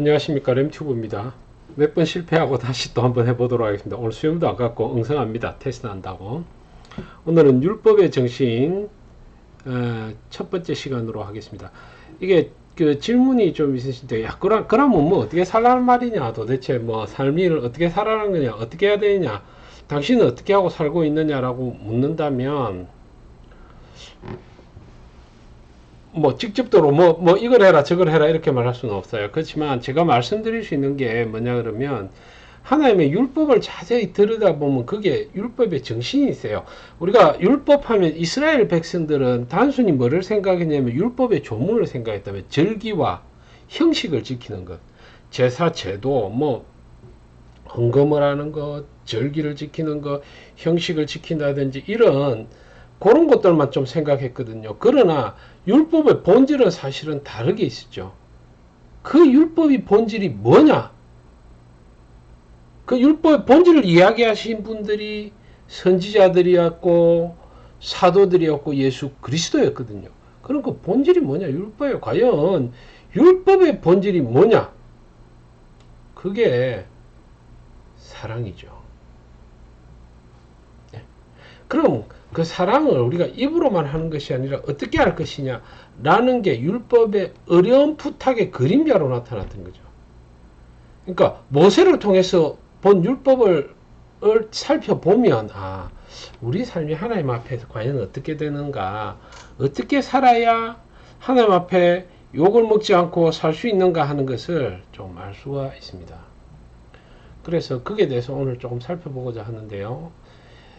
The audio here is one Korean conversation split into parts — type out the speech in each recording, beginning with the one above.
안녕하십니까. 램튜브입니다. 몇 번 실패하고 다시 또 한번 해보도록 하겠습니다. 오늘 수염도 안 갖고 응성합니다. 테스트 한다고. 오늘은 율법의 정신 어, 첫 번째 시간으로 하겠습니다. 이게 그 질문이 좀 있으신데 야 그럼, 그러면 뭐 어떻게 살라는 말이냐? 도대체 뭐 삶을 어떻게 살아가는 거냐? 어떻게 해야 되냐? 당신은 어떻게 하고 살고 있느냐라고 묻는다면 뭐 직접적으로 뭐, 뭐 이걸 해라 저걸 해라 이렇게 말할 수는 없어요. 그렇지만 제가 말씀드릴 수 있는 게 뭐냐 그러면 하나님의 율법을 자세히 들여다보면 그게 율법의 정신이 있어요. 우리가 율법하면 이스라엘 백성들은 단순히 뭐를 생각했냐면 율법의 조문을 생각했다면 절기와 형식을 지키는 것, 제사 제도, 뭐 헌금을 하는 것, 절기를 지키는 것, 형식을 지킨다든지 이런 그런 것들만 좀 생각했거든요. 그러나 율법의 본질은 사실은 다르게 있었죠. 그 율법의 본질이 뭐냐? 그 율법의 본질을 이야기하신 분들이 선지자들이었고 사도들이었고 예수 그리스도였거든요. 그럼 그 본질이 뭐냐? 율법에 과연 율법의 본질이 뭐냐? 그게 사랑이죠. 네. 그럼 그 사랑을 우리가 입으로만 하는 것이 아니라 어떻게 할 것이냐 라는 게 율법의 어려운 부탁의 그림자로 나타났던 거죠. 그러니까 모세를 통해서 본 율법을 살펴보면 아 우리 삶이 하나님 앞에서 과연 어떻게 되는가 어떻게 살아야 하나님 앞에 욕을 먹지 않고 살 수 있는가 하는 것을 좀 알 수가 있습니다. 그래서 그에 대해서 오늘 조금 살펴보고자 하는데요.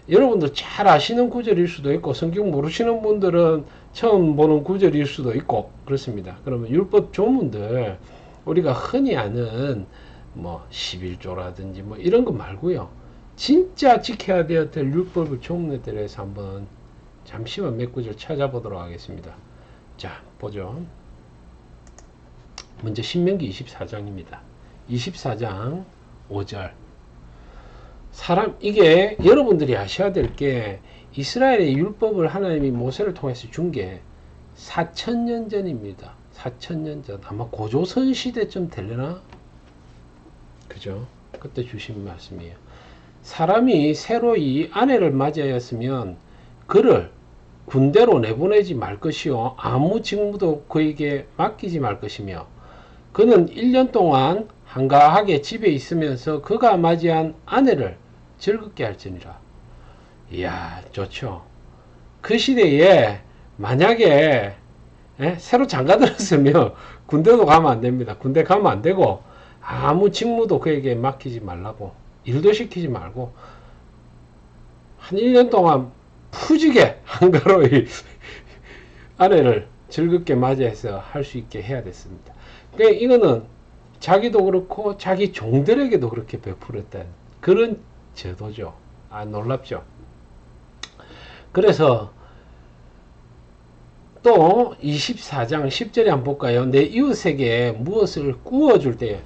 여러분도 잘 아시는 구절일 수도 있고 성경 모르시는 분들은 처음 보는 구절일 수도 있고 그렇습니다. 그러면 율법 조문들 우리가 흔히 아는 뭐 11조라든지 뭐 이런 거 말고요. 진짜 지켜야 될 율법의 조문에 대해서 한번 잠시만 몇 구절 찾아보도록 하겠습니다. 자, 보죠. 먼저 신명기 24장입니다. 24장 5절. 사람 이게 여러분들이 아셔야 될 게 이스라엘의 율법을 하나님이 모세를 통해서 준 게 4천년 전입니다. 4천년 전 아마 고조선 시대쯤 되려나? 그죠? 그때 주신 말씀이에요. 사람이 새로 이 아내를 맞이하였으면 그를 군대로 내보내지 말 것이요 아무 직무도 그에게 맡기지 말 것이며 그는 1년 동안 한가하게 집에 있으면서 그가 맞이한 아내를 즐겁게 할지니라. 이야, 좋죠. 그 시대에 만약에 에? 새로 장가 들었으면 군대도 가면 안 됩니다. 군대 가면 안 되고 아무 직무도 그에게 맡기지 말라고 일도 시키지 말고 한 1년 동안 푸지게 한가로이 아내를 즐겁게 맞이해서 할 수 있게 해야 됐습니다. 그러니까 이거는 자기도 그렇고 자기 종들에게도 그렇게 베풀었다는 그런 제도죠. 아, 놀랍죠. 그래서 또 24장 10절에 한번 볼까요? 내 이웃에게 무엇을 구워줄 때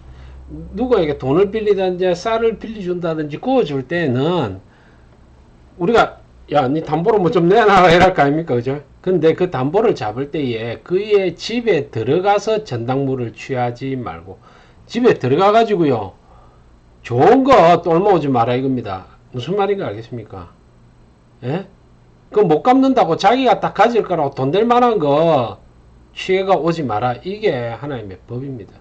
누구에게 돈을 빌리든지 쌀을 빌려준다든지 구워줄 때는 우리가 야, 니 담보로 뭐 좀 내놔라 이랄 거 아닙니까? 그죠? 근데 그 담보를 잡을 때에 그의 집에 들어가서 전당물을 취하지 말고 집에 들어가 가지고요. 좋은 거 똘모오지 마라 이겁니다. 무슨 말인가 알겠습니까? 예? 그못 갚는다고 자기가 딱 가질 거라고 돈 될 만한 거 취해가 오지 마라. 이게 하나님의 법입니다.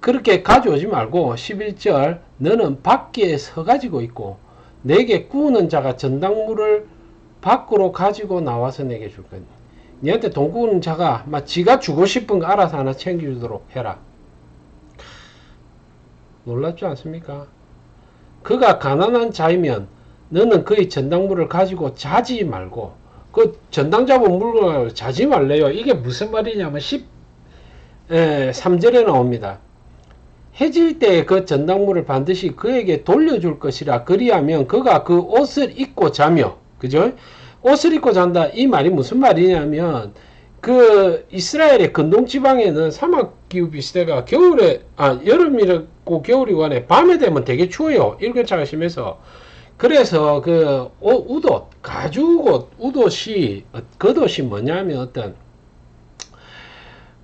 그렇게 가져오지 말고 11절 너는 밖에 서 가지고 있고 내게 구우는 자가 전당물을 밖으로 가지고 나와서 내게 줄 거니 니한테 돈 구우는 자가 막 지가 주고 싶은 거 알아서 하나 챙겨주도록 해라. 놀랍지 않습니까? 그가 가난한 자이면 너는 그의 전당물을 가지고 자지 말고 그 전당 잡은 물건을 자지 말래요. 이게 무슨 말이냐면 10, 에, 3절에 나옵니다. 해질 때 그 전당물을 반드시 그에게 돌려줄 것이라 그리하면 그가 그 옷을 입고 자며 그죠? 옷을 입고 잔다 이 말이 무슨 말이냐면 그 이스라엘의 근동 지방에는 사막 기후 비슷해가 겨울에 아 여름이고 겨울이고 안에 밤에 되면 되게 추워요 일교차가 심해서 그래서 그 우옷 가죽옷 우옷이 겉옷이 뭐냐면 어떤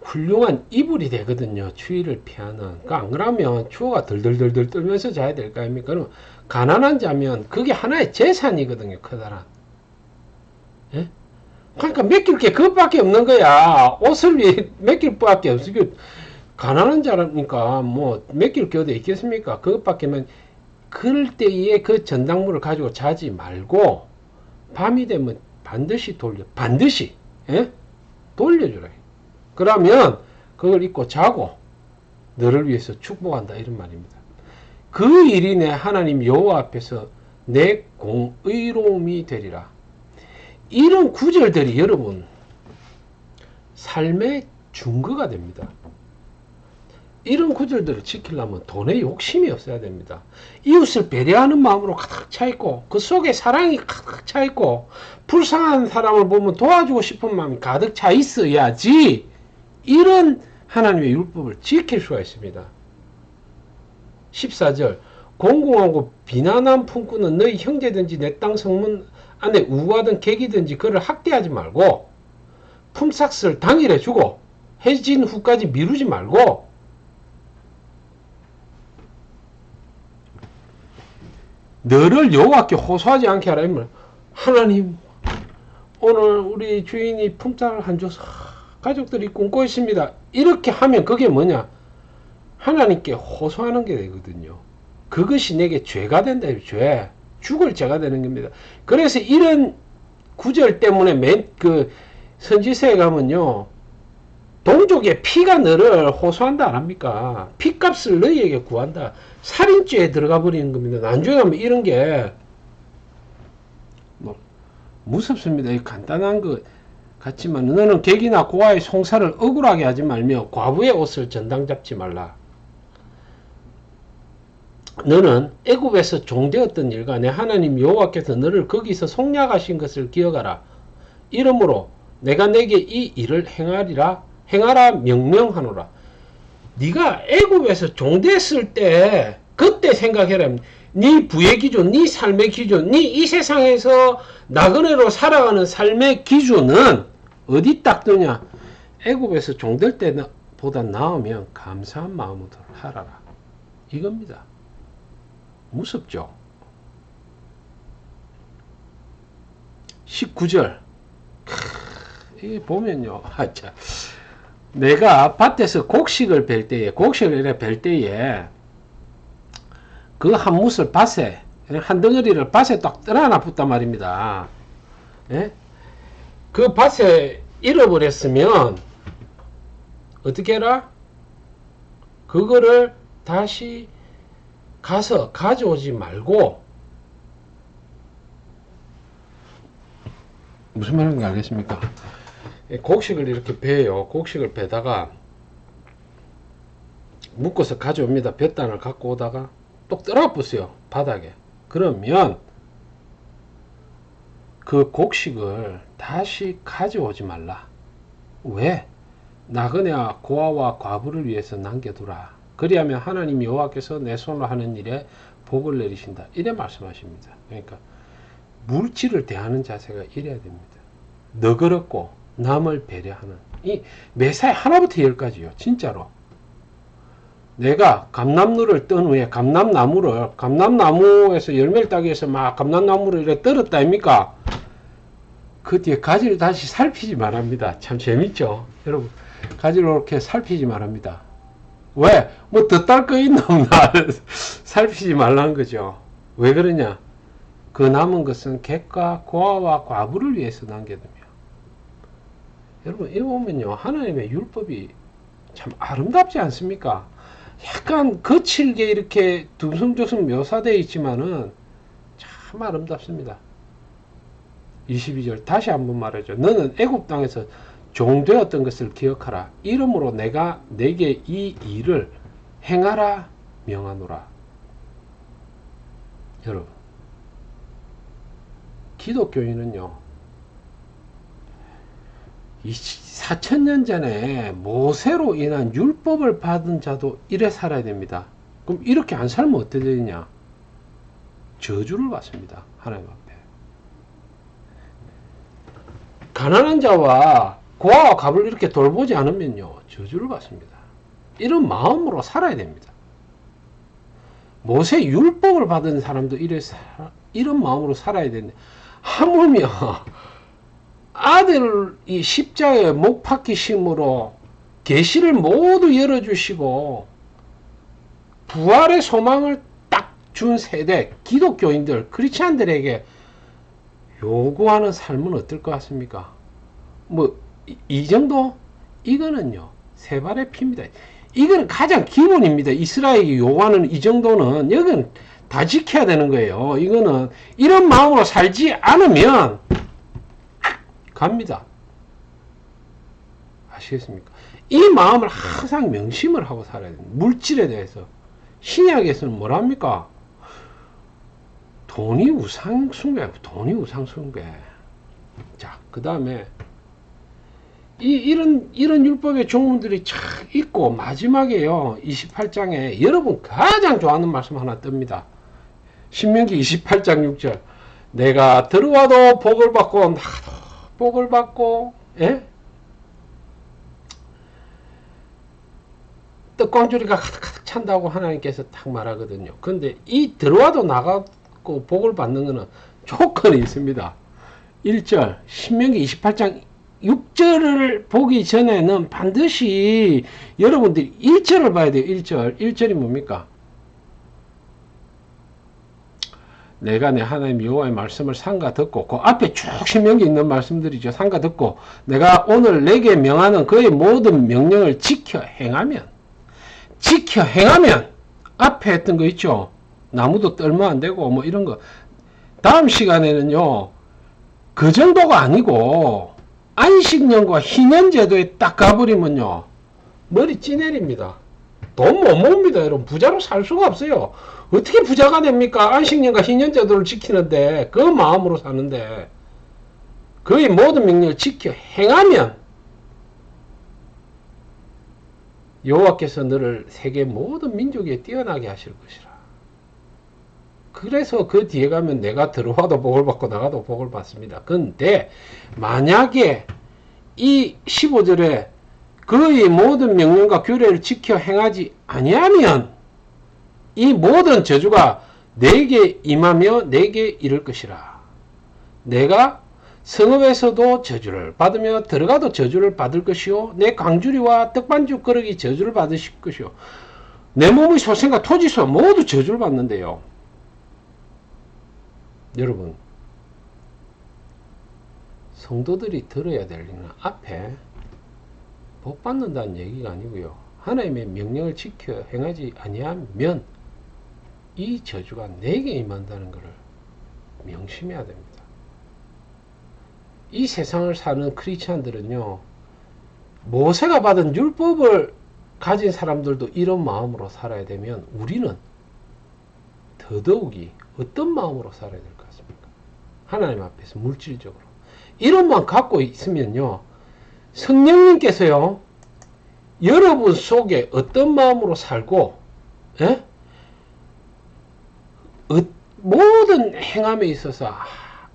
훌륭한 이불이 되거든요. 추위를 피하는. 그러니까 안 그러면 추워가 덜덜덜덜 떨면서 자야 될 거 아닙니까? 그럼 가난한 자면 그게 하나의 재산이거든요. 커다란. 예? 그러니까 맡길 게 그것밖에 없는 거야. 옷을 위해 맡길 밖에. 그 가난한 자라니까 뭐 맡길 게 어디 있겠습니까? 그것밖에면 그럴 때에 그 전당물을 가지고 자지 말고 밤이 되면 반드시 돌려 반드시 예? 돌려주라. 그러면 그걸 입고 자고 너를 위해서 축복한다 이런 말입니다. 그 일이 내 하나님 여호와 앞에서 내 공의로움이 되리라. 이런 구절들이 여러분 삶의 증거가 됩니다. 이런 구절들을 지키려면 돈에 욕심이 없어야 됩니다. 이웃을 배려하는 마음으로 가득 차 있고 그 속에 사랑이 가득 차 있고 불쌍한 사람을 보면 도와주고 싶은 마음이 가득 차 있어야지 이런 하나님의 율법을 지킬 수가 있습니다. 14절 공공하고 비난한 품꾼은 너희 형제든지 내 땅 성문 안에 우하든 객이든지 그를 학대하지 말고 품삯을 당일에 주고 해진 후까지 미루지 말고 너를 여호와께 호소하지 않게 하라 이말 하나님 오늘 우리 주인이 품삯을 안 줘서 가족들이 꿈고 있습니다. 이렇게 하면 그게 뭐냐? 하나님께 호소하는 게 되거든요. 그것이 내게 죄가 된다. 죄. 죽을 죄가 되는 겁니다. 그래서 이런 구절 때문에 맨 그 선지서에 가면요. 동족의 피가 너를 호소한다 안 합니까? 피값을 너희에게 구한다. 살인죄에 들어가 버리는 겁니다. 나중에 하면 이런 게 뭐, 무섭습니다. 이 간단한 거 같지만 너는 객이나 고아의 송사를 억울하게 하지 말며 과부의 옷을 전당 잡지 말라. 너는 애굽에서 종되었던 내 하나님 여호와께서 너를 거기서 속량하신 것을 기억하라. 이러므로 내가 내게 이 일을 행하리라 행하라 명명하노라. 네가 애굽에서 종됐을 때 그때 생각해라. 네 부의 기준, 네 삶의 기준, 네 이 세상에서 나그네로 살아가는 삶의 기준은 어디 딱 뜨냐? 애굽에서 종될 때보다 나으면 감사한 마음으로 하라라. 이겁니다. 무섭죠? 19절. 이 보면요. 아, 참. 내가 밭에서 곡식을 벨 때에, 곡식을 벨 때에, 그한 뭇을 밭에, 한 덩어리를 밭에 딱 떠나나 붙단 말입니다. 예? 그 밭에 잃어버렸으면, 어떻게 해라? 그거를 다시 가서 가져오지 말고, 무슨 말인지 알겠습니까? 곡식을 이렇게 베요. 곡식을 베다가 묶어서 가져옵니다. 볕단을 갖고 오다가 똑 떨어붙어요. 바닥에. 그러면 그 곡식을 다시 가져오지 말라. 왜? 나그네와 고아와 과부를 위해서 남겨두라. 그리하면 하나님 여호와께서 내 손으로 하는 일에 복을 내리신다. 이래 말씀하십니다. 그러니까 물질을 대하는 자세가 이래야 됩니다. 너그럽고 남을 배려하는 이 매사에 하나부터 열까지요. 진짜로. 내가 감남루를 뜬 후에 감남나무를 감남나무에서 열매를 따기 위해서 막 감남나무를 이렇게 떨었다 아닙니까? 그 뒤에 가지를 다시 살피지 말합니다. 참 재밌죠? 여러분 가지를 이렇게 살피지 말합니다. 왜? 뭐 더 딸 거 있나 없나 살피지 말라는 거죠. 왜 그러냐? 그 남은 것은 객과 고아와 과부를 위해서 남겨두며 여러분 이 보면요 하나님의 율법이 참 아름답지 않습니까? 약간 거칠게 이렇게 듬성듬성 묘사되어 있지만은 참 아름답습니다. 22절 다시 한번 말하죠. 너는 애굽 땅에서 종되었던 것을 기억하라. 이러므로 내가 내게 이 일을 행하라 명하노라. 여러분 기독교인은요 4천년 전에 모세로 인한 율법을 받은 자도 이래 살아야 됩니다. 그럼 이렇게 안 살면 어떻게 되냐? 저주를 받습니다. 하나님 앞에. 가난한 자와 고아와 갑을 이렇게 돌보지 않으면요 저주를 받습니다. 이런 마음으로 살아야 됩니다. 모세 율법을 받은 사람도 이래 사- 이런 마음으로 살아야 되는데 하물며 아들 이 십자가에 못 박히심으로 계시를 모두 열어주시고 부활의 소망을 딱 준 세대 기독교인들 크리스찬들에게 요구하는 삶은 어떨 것 같습니까? 뭐 이 정도 이거는요 세 발의 피입니다. 이거는 가장 기본입니다. 이스라엘이 요구하는 이 정도는 여기는 다 지켜야 되는 거예요. 이거는 이런 마음으로 살지 않으면 갑니다. 아시겠습니까? 이 마음을 항상 명심을 하고 살아야 됩니다. 물질에 대해서. 신약에서는 뭐랍니까? 돈이 우상 숭배, 돈이 우상 숭배. 자, 그 다음에 이 이런 이런 율법의 종문들이 쫙 있고 마지막에요 28장에 여러분 가장 좋아하는 말씀 하나 뜹니다. 신명기 28장 6절 내가 들어와도 복을 받고 나가도 복을 받고 예? 떡광주리가 가득가득 찬다고 하나님께서 딱 말하거든요. 근데 이 들어와도 나가고 복을 받는 것은 조건이 있습니다. 1절 신명기 28장 6절을 보기 전에는 반드시 여러분들이 1절을 봐야 돼요. 1절. 1절이 뭡니까? 내가 내 하나님 여호와의 말씀을 상가 듣고 그 앞에 쭉 신명기 있는 말씀들이죠. 상가 듣고 내가 오늘 내게 명하는 그의 모든 명령을 지켜 행하면 지켜 행하면 앞에 했던 거 있죠. 나무도 떨면 안 되고 뭐 이런 거. 다음 시간에는요. 그 정도가 아니고 안식년과 희년제도에 딱 가버리면요. 머리 찌내립니다. 돈못 모읍니다, 여러분. 부자로 살 수가 없어요. 어떻게 부자가 됩니까? 안식년과 희년제도를 지키는데, 그 마음으로 사는데, 그의 모든 명령을 지켜 행하면, 여호와께서 너를 세계 모든 민족에 뛰어나게 하실 것이라. 그래서 그 뒤에 가면 내가 들어와도 복을 받고 나가도 복을 받습니다. 근데 만약에 이 15절에 그의 모든 명령과 규례를 지켜 행하지 아니하면 이 모든 저주가 내게 임하며 내게 이를 것이라. 내가 성읍에서도 저주를 받으며 들어가도 저주를 받을 것이요 내 광주리와 떡반죽 그릇이 저주를 받으실 것이요 내 몸의 소생과 토지소 모두 저주를 받는데요. 여러분 성도들이 들어야 될 일은 앞에 복 받는다는 얘기가 아니고요. 하나님의 명령을 지켜 행하지 아니하면 이 저주가 내게 임한다는 것을 명심해야 됩니다. 이 세상을 사는 크리스찬들은요. 모세가 받은 율법을 가진 사람들도 이런 마음으로 살아야 되면 우리는 더더욱이 어떤 마음으로 살아야 될것 같습니까? 하나님 앞에서 물질적으로. 이런만 갖고 있으면요. 성령님께서요. 여러분 속에 어떤 마음으로 살고, 예? 어, 모든 행함에 있어서 아,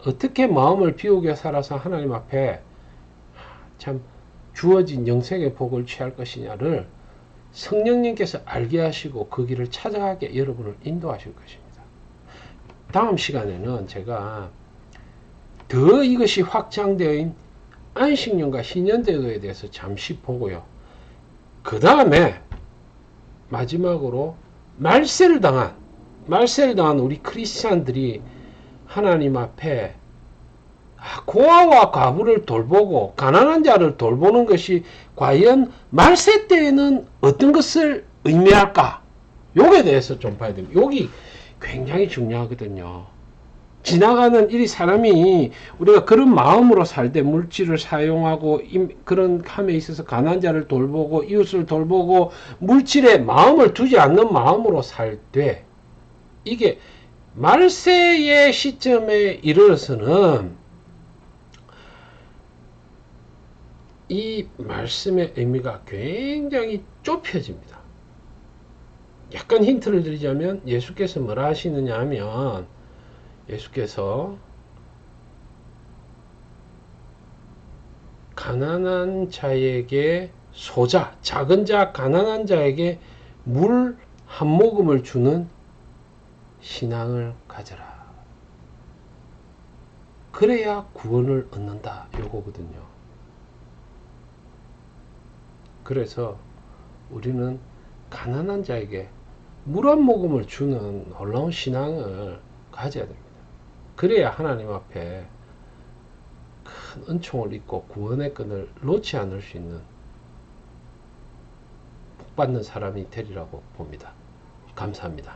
어떻게 마음을 비우게 살아서 하나님 앞에 참 주어진 영생의 복을 취할 것이냐를 성령님께서 알게 하시고 그 길을 찾아가게 여러분을 인도하실 것입니다. 다음 시간에는 제가 더 이것이 확장되어 있는 안식년과 희년제도에 대해서 잠시 보고요. 그 다음에 마지막으로 말세를 당한 말세를 당한 우리 크리스찬들이 하나님 앞에 고아와 과부를 돌보고 가난한 자를 돌보는 것이 과연 말세 때에는 어떤 것을 의미할까? 요에 대해서 좀 봐야 됩니다. 여기 굉장히 중요하거든요. 지나가는 이 사람이 우리가 그런 마음으로 살 때 물질을 사용하고 그런 함에 있어서 가난 자를 돌보고 이웃을 돌보고 물질에 마음을 두지 않는 마음으로 살 때 이게 말세의 시점에 이르러서는 이 말씀의 의미가 굉장히 좁혀집니다. 약간 힌트를 드리자면 예수께서 뭐라 하시느냐 하면 예수께서 가난한 자에게 소자, 작은 자, 가난한 자에게 물 한 모금을 주는 신앙을 가져라. 그래야 구원을 얻는다. 요거거든요. 그래서 우리는 가난한 자에게 물 한 모금을 주는 놀라운 신앙을 가져야 됩니다. 그래야 하나님 앞에 큰 은총을 입고 구원의 끈을 놓지 않을 수 있는 복 받는 사람이 되리라고 봅니다. 감사합니다.